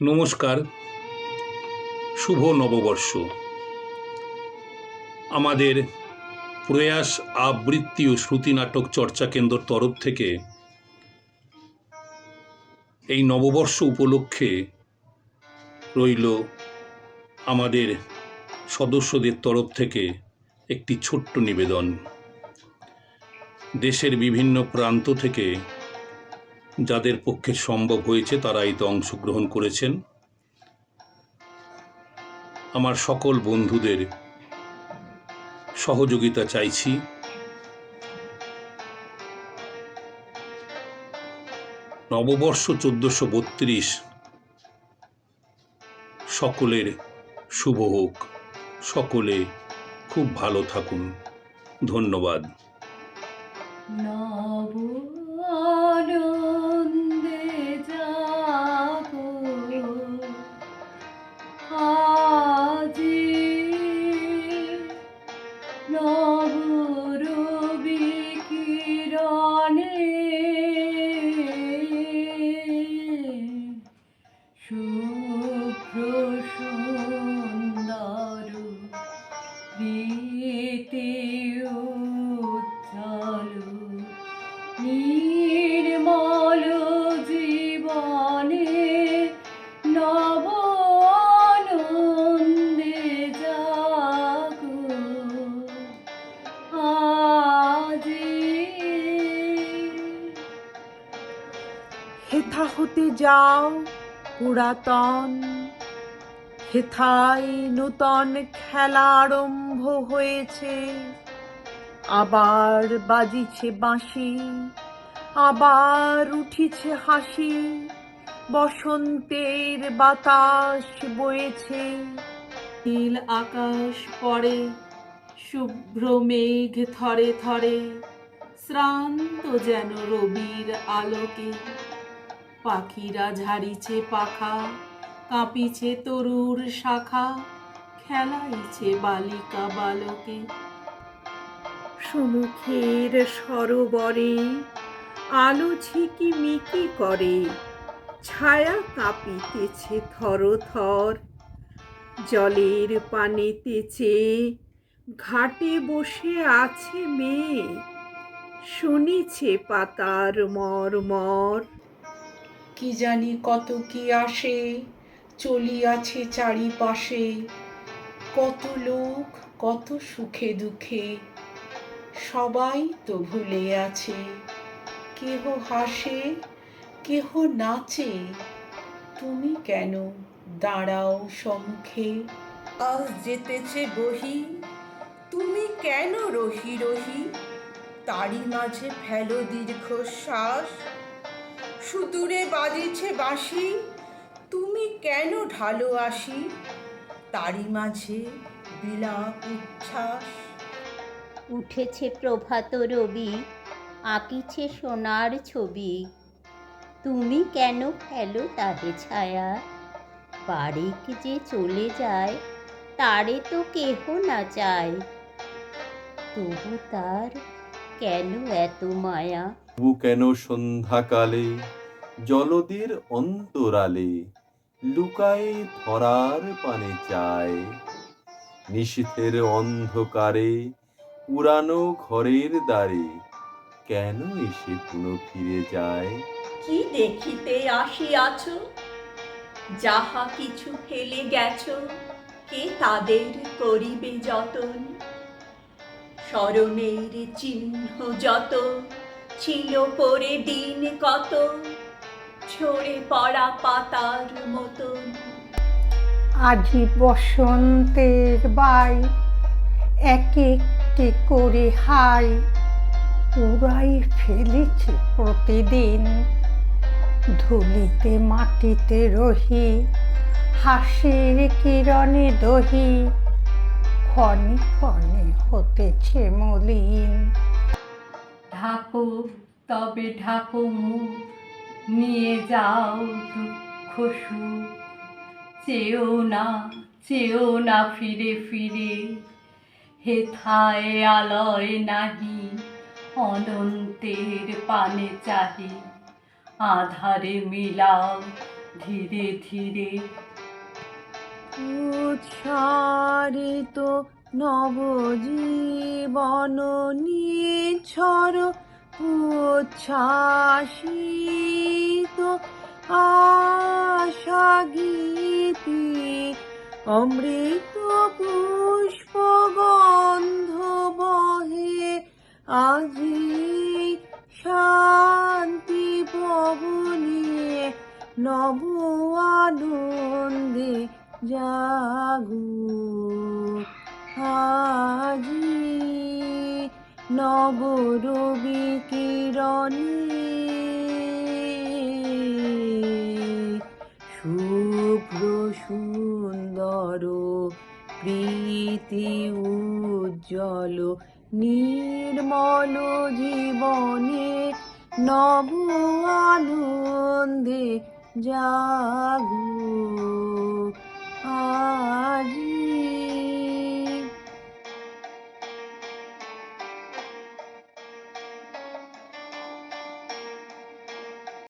নমস্কার, শুভ নববর্ষ। আমাদের প্রয়াস আবৃত্তি ও শ্রুতি নাটক চর্চা কেন্দ্র তরফ থেকে এই নববর্ষ উপলক্ষে রইল আমাদের সদস্যদের তরফ থেকে একটি ছোট্ট নিবেদন। দেশের বিভিন্ন প্রান্ত থেকে যাদের পক্ষে সম্ভব হয়েছে তারা এতে অংশগ্রহণ করেছেন। আমার সকল বন্ধুদের সহযোগিতা চাইছি। নববর্ষ চোদ্দশো বত্রিশ সকলের শুভ হোক। সকলে খুব ভালো থাকুন। ধন্যবাদ। নব নব হেথা হতে যাও, পুরাতন। হেথায় নূতন খেলা আরম্ভ হয়েছে। আবার বাজিছে বাঁশি, আবার উঠিছে হাসি। বসন্তের বাতাস বয়েছে। নীল আকাশ পড়ে, শুভ্র মেঘ থরে থরে। শ্রান্ত যেন রবির আলোকে। পাখিরা ঝাড়িছে পাখা, কাঁপিছে তরুর শাখা, খেলাইছে বালিকা বালকে। সমুখের সরোবরে আলো ঝিকিমিকি করে, ছায়া কাঁপিতেছে থর থর জলের পানিতে চেয়ে ঘাটে বসে আছে মেয়ে, শুনিছে পাতার মর মর কি জানি কত কি আসে, চলিয়াছে চারিপাশে। কত লোক, কত সুখে দুঃখে, সবাই তো ভুলে আছে। কেহ হাসে, কেহ নাচে, তুমি কেন দাঁড়াও সম্মুখে? আজ যেতেছে বহি, তুমি কেন রহি রহি? তারই মাঝে ফেলো দীর্ঘশ্বাস সুদূরে বাজিছে বাঁশি। তুমি কেন ঢালো আসি তারই মাঝে বিলাপ উচ্ছ্বাস। উঠেছে প্রভাত রবি, আঁকিছে সোনার ছবি। তুমি কেন ফেলো তাহে ছায়া? বারেক যে চলে যায়, তারে তো কেহ না চায়। তবু তার কেন এত মায়া তবু কেন সন্ধ্যাকালে জলদের অন্তরালে লুকায়ে ধরার পানে চায়? নিশীথের অন্ধকারে পুরানো ঘরের দ্বারে কেন এসে পুনঃ ফিরে যায়? কি দেখিতে আসিয়াছ? যাহা কিছু ফেলে গেছ কে তাদের করিবে যতন? স্মরণের চিহ্ন যত, ছিল পরে দিন কত, ঝরে পড়া পাতার মতন আজি বসন্তের বাই এক একটি করে হাই, উড়াই ফেলেছে প্রতিদিন। ধুলিতে মাটিতে রহি, হাসির কিরণে দহি ক্ষণে ক্ষণে হতেছে মলিন। ঢাকো তবে ঢাকো মুখ নিয়ে যাও দুঃখ সুখ। চেয়েও না চেয়েও না ফিরে ফিরে। হেথায় আলয় নাহি অনন্তের পানে চাহি। আধারে মিলাও ধীরে ধীরে। উৎসারিত নবজীবন নিছর উচ্ছ্বাসিত আশা গীতি অমৃত পুষ্প গন্ধ বহে আজি শান্তি পবনে নব আনন্দে জাগু। আজি নব রবি কিরণে শুভ্র সুন্দর প্রীতি উজ্জ্বল নির্মল জীবনে নব আনন্দে জাগু।